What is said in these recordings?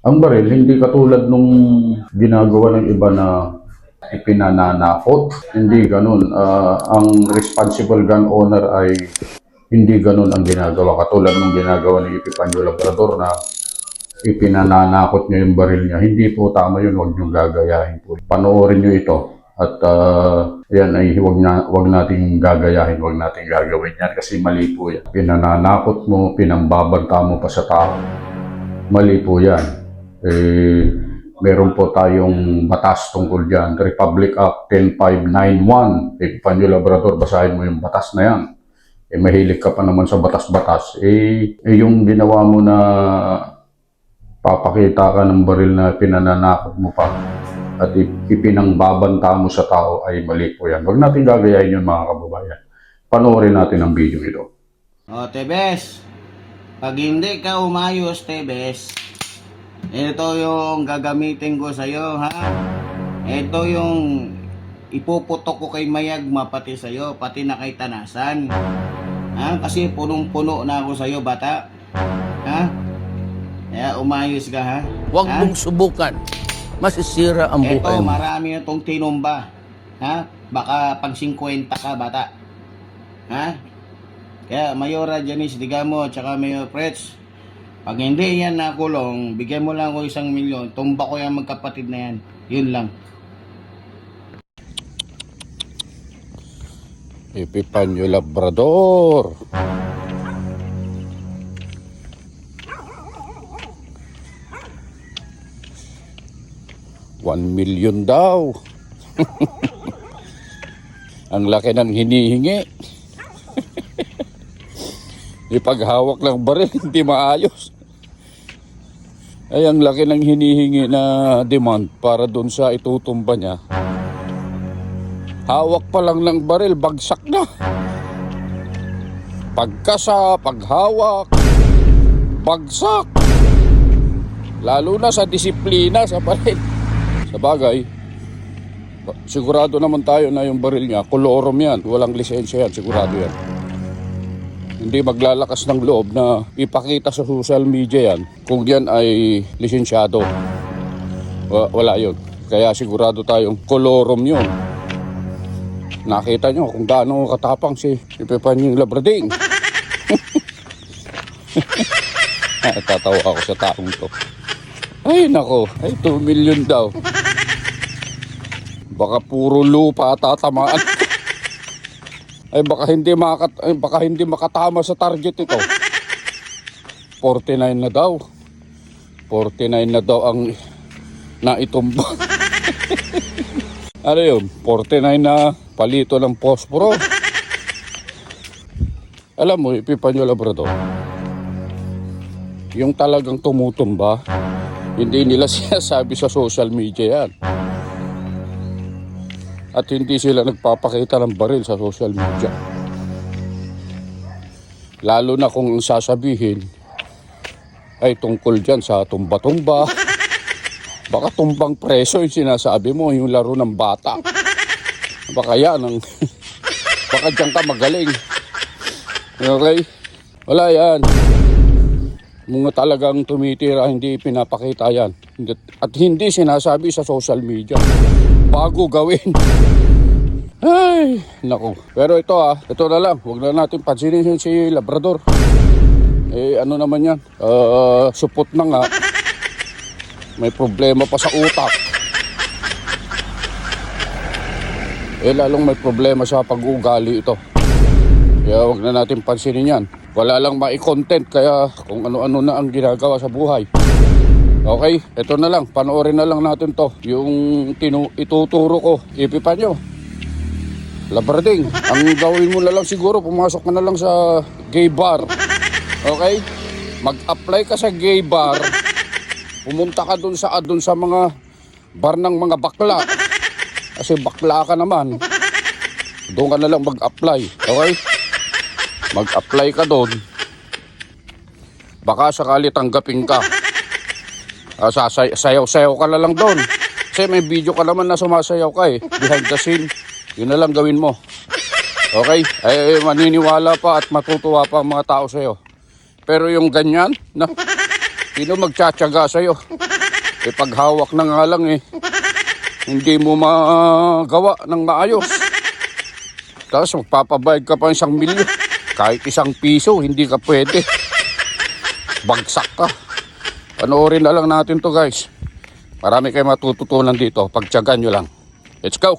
Ang baril, hindi katulad nung ginagawa ng iba na ipinananakot. Hindi ganun. Ah, ang responsible gun owner ay hindi ganun ang ginagawa. Katulad nung ginagawa ni Epifanio Labrador na ipinananakot niya yung baril niya. Hindi po tama yun. Huwag niyong gagayahin po. Panoorin niyo ito. At ah, yan ay huwag, na, huwag nating gagayahin, huwag nating gagawin yan kasi mali po yan. Pinananakot mo, pinambabanta mo pa sa tao. Mali po yan. Eh, meron po tayong batas tungkol dyan. Republic Act 10591. Eh, Panyo Labrador, basahin mo yung batas na yan. Eh, mahilig ka pa naman sa batas-batas. Eh, eh, yung ginawa mo na papakita ka ng baril na pinananakot mo pa at ip- ipinangbabanta mo sa tao ay mali po yan. Huwag natin gagayahin yun mga kababayan. Panoorin natin ang video ito. O, Tebes. Pag hindi ka umayos, Tebes, ito yung gagamitin ko sa'yo, ha? Ito yung ipuputok ko kay Mayagma pati sa'yo, pati na kay Tanasan. Ha? Kasi punong-puno na ako sa'yo, bata. Ha? Kaya umayos ka, ha? Huwag Ha? mong subukan. Masisira ang Ito, buhay mo. marami na itong tinumba. Ha? Baka pag 50 ka, bata. Ha? Kaya, Mayora Janice Digamo, tsaka Mayor Pretz, pag hindi yan nakulong, bigyan mo lang ako isang milyon, tumba ko yung magkapatid na yan. Yun lang. Epifanio Labrador. One million daw. ang laki ng hinihingi. Ipaghawak ng baril, hindi maayos. Ay, ang laki ng hinihingi na demand para doon sa itutumba niya. Hawak pa lang ng baril, bagsak na. Pagkasa, paghawak, bagsak. Lalo na sa disiplina sa baril. Sa bagay, sigurado naman tayo na yung baril niya, kolorom yan, walang lisensya yan, sigurado yan. Hindi maglalakas ng loob na ipakita sa social media yan kung yan ay lisensyado. Wa- Wala yun. Kaya sigurado tayong kolorom yun. Nakita nyo kung gaano katapang si Epifanio Labrading. Tatawa ako sa taong to. Ay nako, ay 2 million daw. Baka puro lupa tatamaan. ay baka hindi makat ay baka hindi makatama sa target ito. 49 na daw. 49 na daw ang naitumba. Ano yun? 49 na palito ng posporo. Alam mo, Epifanio Labrador, yung talagang tumutumba, hindi nila sinasabi sa social media yan. At hindi sila nagpapakita ng baril sa social media. Lalo na kung ang sasabihin ay tungkol dyan sa tumba-tumba. Baka tumbang preso yung sinasabi mo, yung laro ng bata. Baka yan ang... Baka dyan ka magaling. Okay? Wala yan. Mga talagang tumitira, hindi pinapakita yan. At hindi sinasabi sa social media. Bago gawin. Ay, naku. Pero ito ah, ito na lang. Huwag na natin pansinin si Labrador. Eh, ano naman yan? Uh, supot na nga. May problema pa sa utak. Eh, lalong may problema sa pag-uugali ito. Kaya huwag na natin pansinin yan. Wala lang mai-content kaya kung ano-ano na ang ginagawa sa buhay. Okay, ito na lang. Panoorin na lang natin to. Yung tinu- ituturo ko. Ipipan nyo. Labrading, ang gawin mo na lang siguro, pumasok ka na lang sa gay bar. Okay? Mag-apply ka sa gay bar. Pumunta ka dun sa, dun sa mga bar ng mga bakla. Kasi bakla ka naman. Doon ka na lang mag-apply. Okay? Mag-apply ka doon. Baka sakali tanggapin ka. Ah, sayaw-sayaw ka na lang doon. Kasi may video ka naman na sumasayaw ka eh. Behind the scene. Yun na lang gawin mo. Okay? Ay, ay, maniniwala pa at matutuwa pa ang mga tao sa'yo. Pero yung ganyan, na, sino magtsatsaga sa'yo? Eh paghawak na nga lang eh. Hindi mo magawa ng maayos. Tapos magpapabayad ka pa ng isang milyon. Kahit isang piso, hindi ka pwede. Bagsak ka. Panoorin na lang natin to guys. Marami kayo matututunan dito. Pagtyagan nyo lang. Let's go!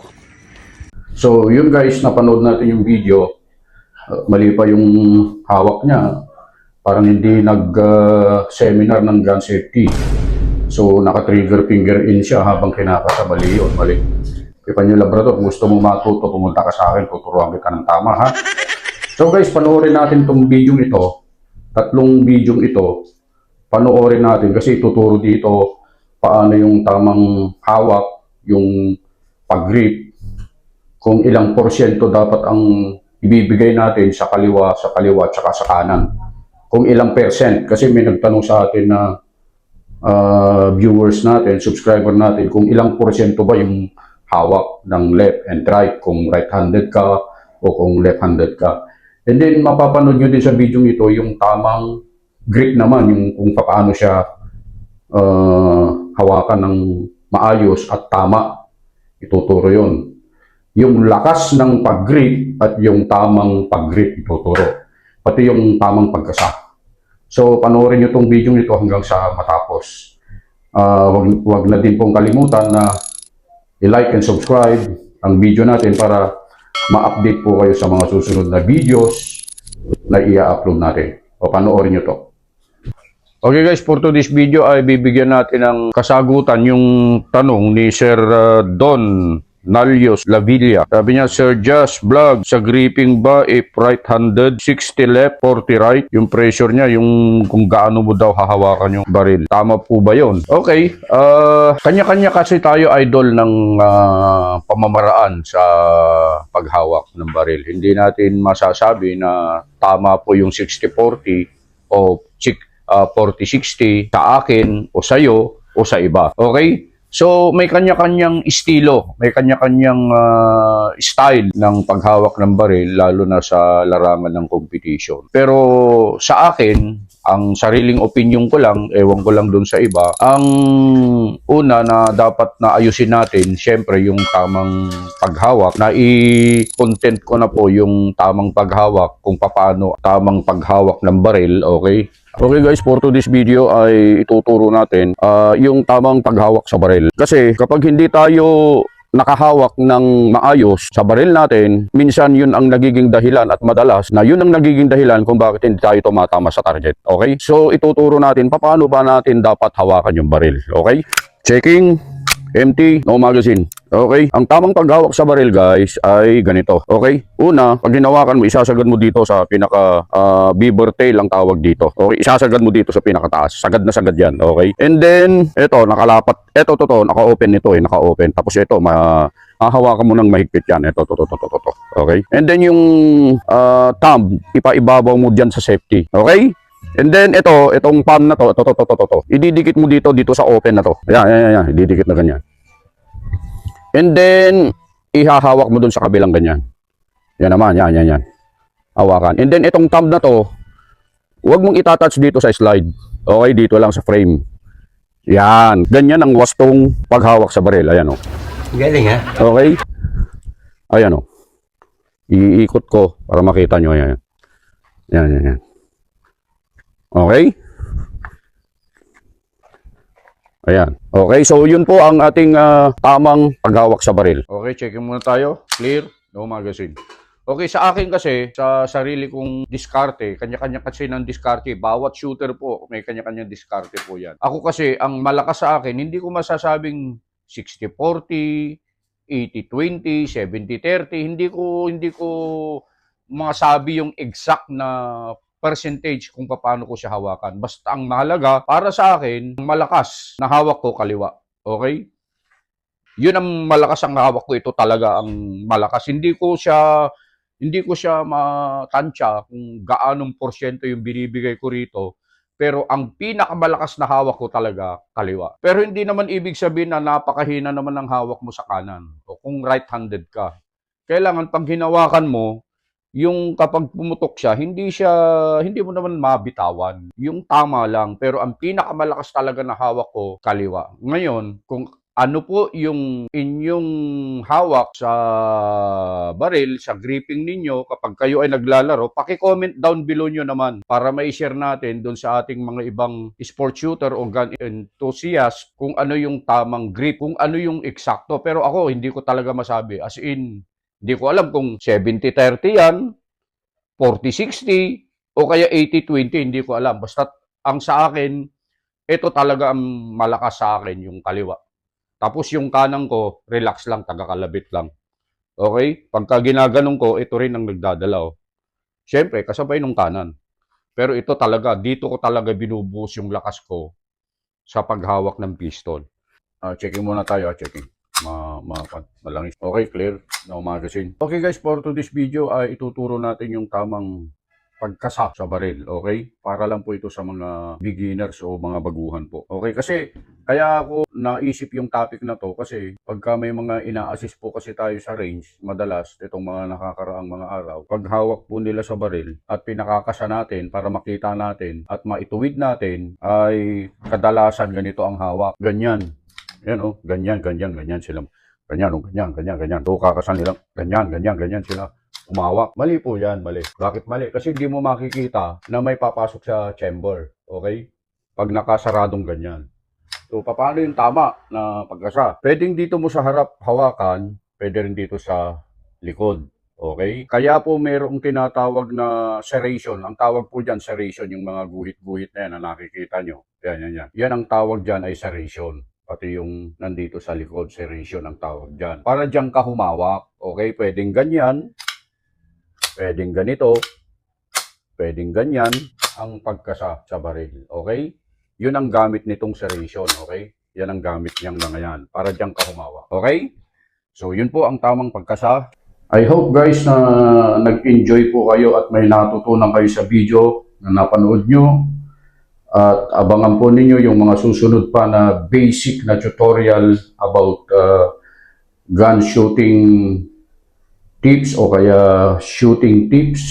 So yun guys, napanood natin yung video. Uh, mali pa yung hawak niya. Parang hindi nag-seminar ng gun safety. So naka-trigger finger in siya habang kinakasa. Mali yun, mali. Ipan yung Labrador, kung gusto mong matuto, pumunta ka sa akin, tuturuan kita ng tama ha. So guys, panoorin natin tong video ito. Tatlong video ito. Panoorin natin kasi ituturo dito paano yung tamang hawak, yung pag-grip, kung ilang porsyento dapat ang ibibigay natin sa kaliwa, sa kaliwa, tsaka sa kanan. Kung ilang percent, kasi may nagtanong sa atin na ah, viewers natin, subscriber natin, kung ilang porsyento ba yung hawak ng left and right, kung right-handed ka o kung left-handed ka. And then, mapapanood nyo din sa video ito yung tamang grip naman, yung kung paano siya ah, hawakan ng maayos at tama. Ituturo yon yung lakas ng pag-grip at yung tamang pag-grip ituturo. Pati yung tamang pagkasa. So, panoorin nyo itong video nito hanggang sa matapos. Ah, wag, wag na din pong kalimutan na i-like and subscribe ang video natin para ma-update po kayo sa mga susunod na videos na i-upload natin. O panoorin nyo to. Okay guys, for today's video ay bibigyan natin ng kasagutan yung tanong ni Sir uh, Don Nalios Lavilla. Sabi niya, Sir Just Vlog, sa gripping ba if right-handed, 60 left, 40 right? Yung pressure niya, yung kung gaano mo daw hahawakan yung baril. Tama po ba yon? Okay, uh, kanya-kanya kasi tayo idol ng uh, pamamaraan sa paghawak ng baril. Hindi natin masasabi na tama po yung 60-40 o uh, 40-60 sa akin o sa'yo o sa iba. Okay? So, may kanya-kanyang estilo, may kanya-kanyang ah, style ng paghawak ng baril, lalo na sa larangan ng competition. Pero sa akin, ang sariling opinion ko lang, ewan ko lang dun sa iba, ang una na dapat na ayusin natin, syempre yung tamang paghawak, na i-content ko na po yung tamang paghawak, kung paano tamang paghawak ng baril, okay? Okay guys, for today's video ay ituturo natin ah, yung tamang paghawak sa baril. Kasi kapag hindi tayo nakahawak ng maayos sa baril natin, minsan yun ang nagiging dahilan at madalas na yun ang nagiging dahilan kung bakit hindi tayo tumatama sa target. Okay? So ituturo natin paano ba natin dapat hawakan yung baril. Okay? Checking. Empty, no magazine. Okay? Ang tamang paghawak sa baril, guys, ay ganito. Okay? Una, pag hinawakan mo, isasagad mo dito sa pinaka ah, beaver tail ang tawag dito. Okay? Isasagad mo dito sa pinakataas. Sagad na sagad yan. Okay? And then, eto, nakalapat. Eto, to, to, naka-open ito eh. Naka-open. Tapos ito, ma hahawakan mo ng mahigpit yan. Ito, to, to, to, to, to, to. Okay? And then yung ah, thumb, ipaibabaw mo dyan sa safety. Okay? And then ito, itong palm na to, to, to, to, to, to, to. Ididikit mo dito, dito sa open na to. Ayan, ayan, ayan. Ididikit na ganyan. And then, ihahawak mo dun sa kabilang ganyan. Yan naman, yan, yan, yan. Hawakan. And then, itong thumb na to, huwag mong itatouch dito sa slide. Okay, dito lang sa frame. Yan. Ganyan ang wastong paghawak sa baril. Ayan, o. Galing ha? Okay? Ayan, o. Iikot ko para makita nyo. Ayan. Yan, yan, yan. Okay? Ayan. Okay, so yun po ang ating ah, tamang paghawak sa baril. Okay, checking muna tayo. Clear? No magazine. Okay, sa akin kasi, sa sarili kong diskarte, kanya-kanya kasi ng diskarte, bawat shooter po, may kanya-kanyang diskarte po yan. Ako kasi, ang malakas sa akin, hindi ko masasabing 60-40, 80-20, 70-30, hindi ko, hindi ko masabi yung exact na percentage kung paano ko siya hawakan. Basta ang mahalaga, para sa akin, ang malakas na hawak ko kaliwa. Okay? Yun ang malakas ang hawak ko. Ito talaga ang malakas. Hindi ko siya hindi ko siya matansya kung gaanong porsyento yung binibigay ko rito. Pero ang pinakamalakas na hawak ko talaga, kaliwa. Pero hindi naman ibig sabihin na napakahina naman ng hawak mo sa kanan. O kung right-handed ka. Kailangan pag hinawakan mo, yung kapag pumutok siya, hindi siya, hindi mo naman mabitawan. Yung tama lang. Pero ang pinakamalakas talaga na hawak ko, kaliwa. Ngayon, kung ano po yung inyong hawak sa baril, sa gripping ninyo, kapag kayo ay naglalaro, paki-comment down below nyo naman para ma-share natin doon sa ating mga ibang sport shooter o gun enthusiast kung ano yung tamang grip, kung ano yung eksakto. Pero ako, hindi ko talaga masabi. As in, hindi ko alam kung 70-30 yan, 40-60, o kaya 80-20, hindi ko alam. Basta ang sa akin, ito talaga ang malakas sa akin, yung kaliwa. Tapos yung kanang ko, relax lang, tagakalabit lang. Okay? Pagka ginaganong ko, ito rin ang nagdadalaw. Siyempre, kasabay nung kanan. Pero ito talaga, dito ko talaga binubuhos yung lakas ko sa paghawak ng pistol. Ah, checking muna tayo, ah, checking. Ma, ma, malangis. Okay, clear. No magazine. Okay guys, for today's video ay ituturo natin yung tamang pagkasa sa baril, okay? Para lang po ito sa mga beginners o mga baguhan po. Okay, kasi kaya ako naisip yung topic na to kasi pagka may mga ina-assist po kasi tayo sa range, madalas itong mga nakakaraang mga araw, pag hawak po nila sa baril at pinakakasa natin para makita natin at maituwid natin ay kadalasan ganito ang hawak. Ganyan. Yan oh, ganyan, ganyan, ganyan sila. Ganyan, oh, ganyan, ganyan, ganyan. To kakasan nila. Ganyan, ganyan, ganyan sila umawak. Mali po yan, mali. Bakit mali? Kasi hindi mo makikita na may papasok sa chamber. Okay? Pag nakasaradong ganyan. So, paano yung tama na pagkasa? Pwedeng dito mo sa harap hawakan, pwede rin dito sa likod. Okay? Kaya po merong tinatawag na serration. Ang tawag po dyan, serration, yung mga guhit-guhit na yan na nakikita nyo. Yan, yan, yan. Yan ang tawag dyan ay serration. Pati yung nandito sa likod, serration ang tawag dyan. Para dyan ka humawak. Okay? Pwedeng ganyan, pwedeng ganito, pwedeng ganyan ang pagkasa sa baril. Okay? Yun ang gamit nitong serration. Okay? Yan ang gamit niyang mga yan. Para dyan ka humawak. Okay? So, yun po ang tamang pagkasa. I hope guys na nag-enjoy po kayo at may natutunan kayo sa video na napanood nyo. At abangan po ninyo yung mga susunod pa na basic na tutorial about uh, gun shooting tips o kaya shooting tips,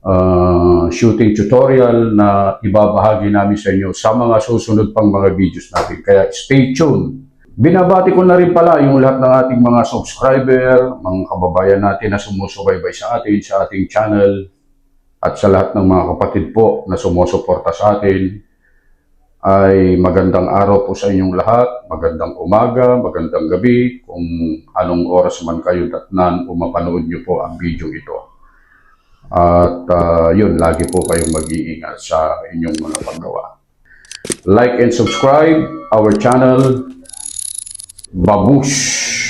uh, shooting tutorial na ibabahagi namin sa inyo sa mga susunod pang mga videos natin. Kaya stay tuned. Binabati ko na rin pala yung lahat ng ating mga subscriber, mga kababayan natin na sumusubaybay sa atin, sa ating channel, at sa lahat ng mga kapatid po na sumusuporta sa atin ay magandang araw po sa inyong lahat, magandang umaga, magandang gabi, kung anong oras man kayo datnan o mapanood nyo po ang video ito. At ah, yun, lagi po kayong mag-iingat sa inyong mga paggawa. Like and subscribe our channel, Babush!